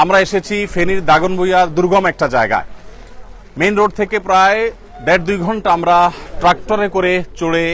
আমরা এসেছি ফেনীর দাগনবুইয়ার দুর্গম একটা জায়গায়। মেইন রোড থেকে প্রায় দেড় দুই ঘণ্টা আমরা ট্রাক্টরে করে চড়ে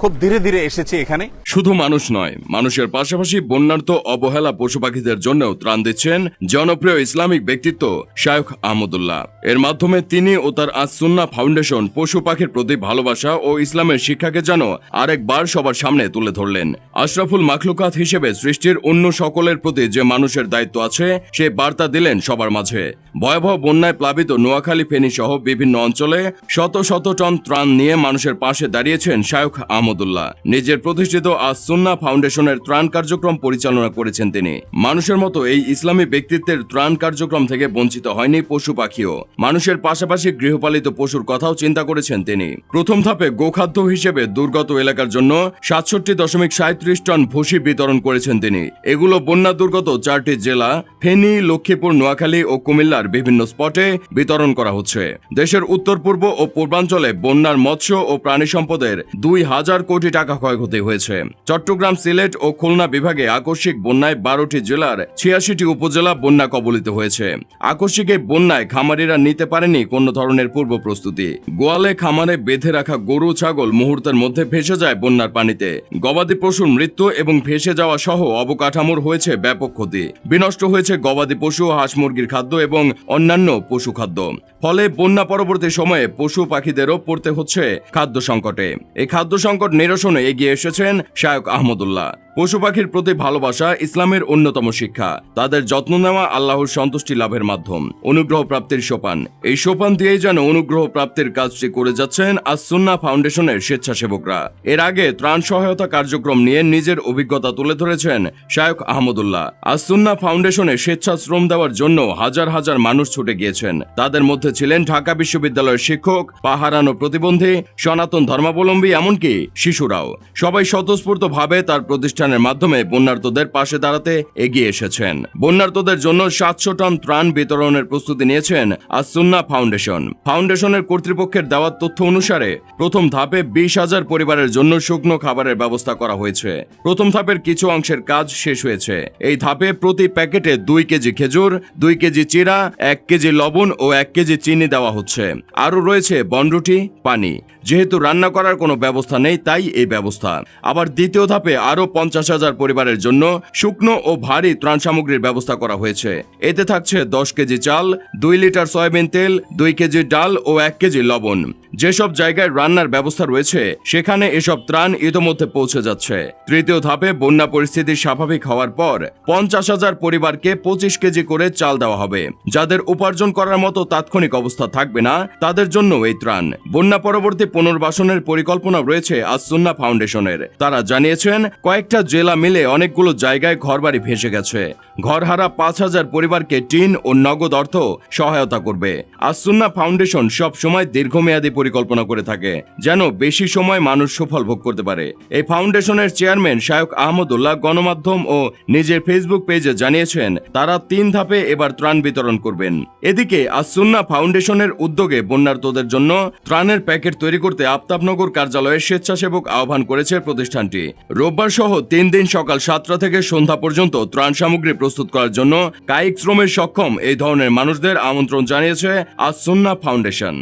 খুব ধীরে ধীরে এসেছি এখানে। শুধু মানুষ নয়, মানুষের পাশাপাশি বন্যার্ত অবহেলা পশু পাখিদের জন্যও ত্রাণ দিচ্ছেন জনপ্রিয় ইসলামিক ব্যক্তিত্ব শায়খ আহমদুল্লাহ। এর মাধ্যমে তিনি ও তার আসুন্না ফাউন্ডেশন পশু পাখির প্রতি ভালোবাসা ও ইসলামের শিক্ষাকে যেন আরেকবার সবার সামনে তুলে ধরলেন। আশরাফুল মাখলুকাত হিসেবে সৃষ্টির অন্য সকলের প্রতি যে মানুষের দায়িত্ব আছে, সে বার্তা দিলেন সবার মাঝে। ভয়াবহ বন্যায় প্লাবিত নোয়াখালী ফেনী সহ বিভিন্ন অঞ্চলে শত শত টন ত্রাণ নিয়ে মানুষের পাশে দাঁড়িয়েছেন শায়খ আহমদুল্লাহ। নিজের প্রতিষ্ঠিত আসুন্না ফাউন্ডেশনের ত্রাণ কার্যক্রম পরিচালনা করেছেন তিনি। মানুষের মতো এই ইসলামী ব্যক্তিত্বের ত্রাণ কার্যক্রম থেকে বঞ্চিত হয়নি পশু পাখিও। মানুষের পাশাপাশি গৃহপালিত পশুর কথাও চিন্তা করেছেন তিনি। প্রথম ধাপে গোখাদ্য হিসেবে দুর্গত এলাকার জন্য সাতষট্টি দশমিক সাঁত্রিশ টন ভুসি বিতরণ করেছেন তিনি। এগুলো বন্যা দুর্গত চারটি জেলা, ফেনী, লক্ষ্মীপুর, নোয়াখালী ও কুমিল্লার বিভিন্ন স্পটে বিতরণ করা হচ্ছে। দেশের উত্তর, পূর্ব ও পূর্বাঞ্চলে বন্যার মৎস্য ও প্রাণী সম্পদের দুই হাজার কোটি টাকা ক্ষয়ক্ষতি হয়েছে। চট্টগ্রাম সিলেট ও খুলনা বিভাগে আকস্মিক বন্যায় বারোটি জেলার ছিয়াশিটি উপজেলা বন্যা কবলিত হয়েছে। আকস্মিক এই বন্যায় খামারিরা নিতে পারেনি কোনো ধরনের পূর্ব প্রস্তুতি। গোয়ালে খামারে বেঁধে রাখা গরু, ছাগল মুহূর্তের মধ্যে ভেসে যায় বন্যার পানিতে। গবাদি পশুর মৃত্যু এবং ভেসে যাওয়া সহ অবকাঠামোর হয়েছে ব্যাপক ক্ষতি। বিনষ্ট হয়েছে গবাদি পশু, হাঁস মুরগির খাদ্য এবং অন্যান্য পশু খাদ্য। ফলে বন্যা পরবর্তী সময়ে পশু পাখিদেরও পড়তে হচ্ছে খাদ্য সংকটে। এই খাদ্য সংকট নিরসনে এগিয়ে এসেছেন শায়ক আহমদুল্লাহ। পশু পাখির প্রতি ভালোবাসা ইসলামের অন্যতম শিক্ষা। তাদের যত্ন নেওয়া আল্লাহর সন্তুষ্টি লাভের মাধ্যম। অনুগ্রহ প্রাপ্তির সোপান। এই সোপান দিয়েই যেন অনুগ্রহ প্রাপ্তির কাজটি করে যাচ্ছেন আসুন্না ফাউন্ডেশনের স্বেচ্ছাসেবকরা। এর আগে ত্রাণ সহায়তা কার্যক্রম নিয়ে নিজের অভিজ্ঞতা তুলে ধরেছেন শায়ক আহমদুল্লাহ। আসুন্না ফাউন্ডেশনে স্বেচ্ছাশ্রম দেওয়ার জন্য হাজার হাজার মানুষ ছুটে গিয়েছেন। তাদের মধ্যে ছিলেন ঢাকা বিশ্ববিদ্যালয়ের শিক্ষক, পাহারানো প্রতিবন্ধী, সনাতন ধর্মাবলম্বী, এমনকি শিশুরাও। সবাই স্বতঃস্ফূর্ত ভাবে তার প্রতিষ্ঠানের মাধ্যমে বন্যার্তদের পাশে দাঁড়াতে এগিয়ে এসেছেন। বন্যার্তদের জন্য সাতশো টন ত্রাণ বিতরণের প্রস্তুতি নিয়েছেন আসুন্না ফাউন্ডেশন। ফাউন্ডেশনের কর্তৃপক্ষের দেওয়া তথ্য অনুসারে, প্রথম ধাপে বিশ হাজার পরিবারের জন্য শুকনো খাবারের ব্যবস্থা করা হয়েছে। প্রথম ধাপের কিছু অংশের কাজ শেষ হয়েছে। এই ধাপে প্রতি প্যাকেটে দুই কেজি খেজুর, দুই কেজি চিরা, এক কেজি লবণ ও এক কেজি চিনি দেওয়া হচ্ছে। আরও রয়েছে বনরুটি, পানি। যেহেতু রান্না করার কোনো ব্যবস্থা নেই, তাই এই ব্যবস্থা। আবার দ্বিতীয় ধাপে আরও পঞ্চাশ হাজার পরিবারের জন্য শুকনো ও ভারী ত্রাণ সামগ্রীর ব্যবস্থা করা হয়েছে। এতে থাকছে দশ কেজি চাল, দুই লিটার সয়াবিন তেল, দুই কেজি ডাল ও এক কেজি লবণ। যেসব জায়গায় রান্নার ব্যবস্থা রয়েছে, সেখানে এসব ত্রাণ ইতোমধ্যে পৌঁছে যাচ্ছে। তৃতীয় ধাপে বন্যা পরিস্থিতি স্বাভাবিক হওয়ার পর পঞ্চাশ হাজার পরিবারকে পঁচিশ কেজি করে চাল দেওয়া হবে। যাদের উপার্জন করার মতো তাৎক্ষণিক অবস্থা থাকবে না, তাদের জন্য এই ত্রাণ। বন্যা পরবর্তী পুনর্বাসনের পরিকল্পনা রয়েছে আসুন্না ফাউন্ডেশনের। তারা জানিয়েছেন, কয়েকটা জেলা মিলে অনেকগুলো জায়গায় ঘরবাড়ি ভেসে গেছে। ঘরহারা পাঁচ হাজার পরিবারকে টিন ও নগদ অর্থ সহায়তা করবে। আসুন্না ফাউন্ডেশন সব সময় দীর্ঘমেয়াদী পরিকল্পনা করে থাকে, যেন বেশি সময় মানুষ সুফল ভোগ করতে পারে। এই ফাউন্ডেশনের চেয়ারম্যান শায়ক আহমদুল্লাহ গণমাধ্যম ও নিজের ফেসবুক পেজে জানিয়েছেন, তারা তিন ধাপে এবার ত্রাণ বিতরণ করবেন। এদিকে আসুন্না ফাউন্ডেশনের উদ্যোগে বন্যার্তদের জন্য ত্রাণের প্যাকেট তৈরি করতে আফতাবনগর কার্যালয়ে স্বেচ্ছাসেবক আহ্বান করেছে প্রতিষ্ঠানটি। রোববার সহ তিন দিন সকাল সাতটা থেকে সন্ধ্যা পর্যন্ত ত্রাণ সামগ্রী প্রস্তুত করার জন্য কায়িক শ্রমের সক্ষম এই ধরনের মানুষদের আমন্ত্রণ জানিয়েছে আসুন্না ফাউন্ডেশন।